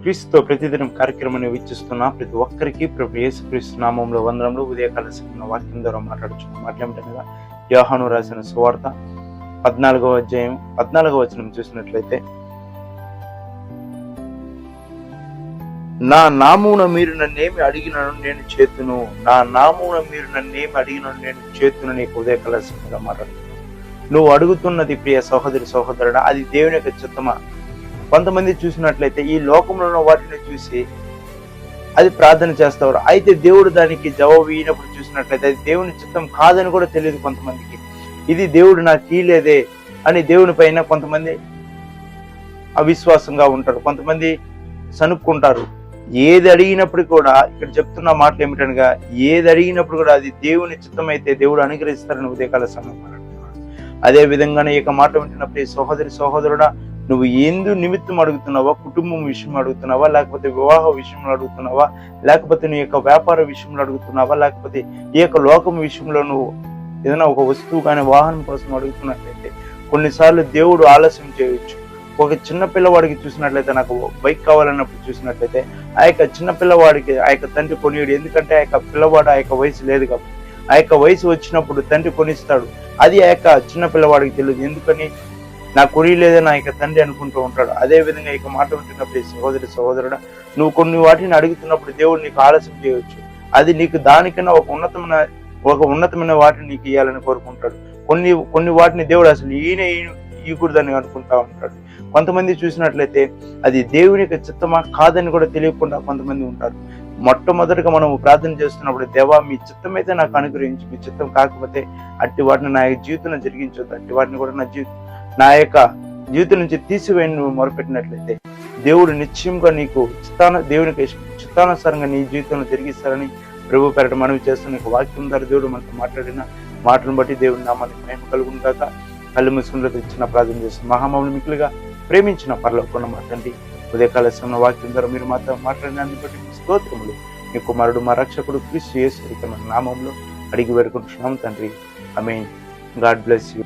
క్రీస్తుతో ప్రతిదినం కార్యక్రమాన్ని వీక్షిస్తున్న ప్రతి ఒక్కరికి ప్రభు యేసు క్రీస్తు నామంలో వందనంలో ఉదయకాల సమయంలో వాక్యం ద్వారా మాట్లాడుచున్న మాట్లాడటంగా యోహాను రాసిన సువార్త పద్నాలుగవ అధ్యాయం పద్నాలుగవ వచనం చూసినట్లయితే నా నామున మీరు నన్నేమి అడిగినను నేను చేతును నా నామున మీరు నన్నేమి అడిగినను నేను చేతును నీకు ఉదయకాల సమయంలో మాట్లాడుతున్నాను నువ్వు అడుగుతున్నది ప్రియ సహోదరి సహోదరుడా అది దేవుని యొక్క చిత్తమా? కొంతమంది చూసినట్లయితే ఈ లోకంలో ఉన్న వాటిని చూసి అది ప్రార్థన చేస్తారు. అయితే దేవుడు దానికి జవాబు ఇయ్యినప్పుడు చూసినట్లయితే అది దేవుని చిత్తం కాదని కూడా తెలియదు కొంతమందికి. ఇది దేవుడు నాకు కీలేదే అని దేవుని పైన కొంతమంది అవిశ్వాసంగా ఉంటారు. కొంతమంది సనుక్కుంటారు ఏది అడిగినప్పుడు కూడా ఇక్కడ చెప్తున్న మాటలు ఏమిటనగా ఏది అడిగినప్పుడు కూడా అది దేవుని చిత్తం అయితే దేవుడు అనుగ్రహిస్తారని ఉదయకాల సమయం అదే విధంగానే ఈ యొక్క మాట వింటున్నప్పుడు ఈ సహోదరి సహోదరుడా నువ్వు ఎందు నిమిత్తం అడుగుతున్నావా? కుటుంబం విషయం అడుగుతున్నావా? లేకపోతే వివాహ విషయంలో అడుగుతున్నావా? లేకపోతే నీ యొక్క వ్యాపార విషయంలో అడుగుతున్నావా? లేకపోతే ఈ యొక్క లోకం విషయంలో నువ్వు ఏదైనా ఒక వస్తువు కానీ వాహనం కోసం అడుగుతున్నట్లయితే కొన్నిసార్లు దేవుడు ఆలస్యం చేయొచ్చు. ఒక చిన్న పిల్లవాడికి చూసినట్లయితే నాకు బైక్ కావాలన్నప్పుడు చూసినట్లయితే ఆ యొక్క చిన్న పిల్లవాడికి ఆ యొక్క తండ్రి కొనియడు. ఎందుకంటే ఆ యొక్క పిల్లవాడు ఆ యొక్క వయసు లేదు కాబట్టి. ఆ యొక్క వయసు వచ్చినప్పుడు తండ్రి కొనిస్తాడు. అది ఆ యొక్క చిన్న పిల్లవాడికి తెలియదు. ఎందుకని? నా కొనిలేదే నా యొక్క తండ్రి అనుకుంటూ ఉంటాడు. అదే విధంగా ఇక మాట ఉంటున్నప్పుడు సహోదరి సహోదరుడు నువ్వు కొన్ని వాటిని అడుగుతున్నప్పుడు దేవుడు నీకు ఆలస్యం చేయవచ్చు అది నీకు దానికన్నా ఒక ఉన్నతమైన ఒక ఉన్నతమైన వాటిని నీకు ఇవ్వాలని కోరుకుంటాడు. కొన్ని కొన్ని వాటిని దేవుడు అసలు ఈయన ఈకూడదని అనుకుంటా ఉంటాడు. కొంతమంది చూసినట్లయితే అది దేవుని యొక్క చిత్తమా కాదని కూడా తెలియకుండా కొంతమంది ఉంటారు. మొట్టమొదటిగా మనం ప్రార్థన చేస్తున్నప్పుడు దేవా మీ చిత్తం అయితే నాకు అనుగ్రహించి మీ చిత్తం కాకపోతే అట్టి వాటిని నా యొక్క జీవితంలో జరిగించొద్దు అట్టి వాటిని కూడా నా జీవితం నా యొక్క జీవితం నుంచి తీసివేయని నువ్వు మొరపెట్టినట్లయితే దేవుడు నిశ్చయంగా నీకు చిత్తాన దేవునికి చిత్తానుసారంగా నీ జీవితంలో జరిగిస్తారని ప్రభు పెరట మనవి చేస్తున్న నీకు వాక్యం ద్వారా దేవుడు మనతో మాట్లాడిన మాటలను బట్టి దేవుడి నామానికి మేము కలుగుంటాక కళ్ళు ముసుకుంటూ తెచ్చిన ప్రార్థన చేసి మహామౌని మిక్కులుగా ప్రేమించిన పరలోకున్న మా తండ్రి ఉదయకాల సమయంలో వాక్యం ద్వారా మీరు మాతో మాట్లాడినాన్ని బట్టి మీ స్తోత్రములు. మీ కుమారుడు మా రక్షకుడు క్రీస్తు యేసు నామంలో అడిగి వేడుకుంటున్నాం తండ్రి. I mean God bless you.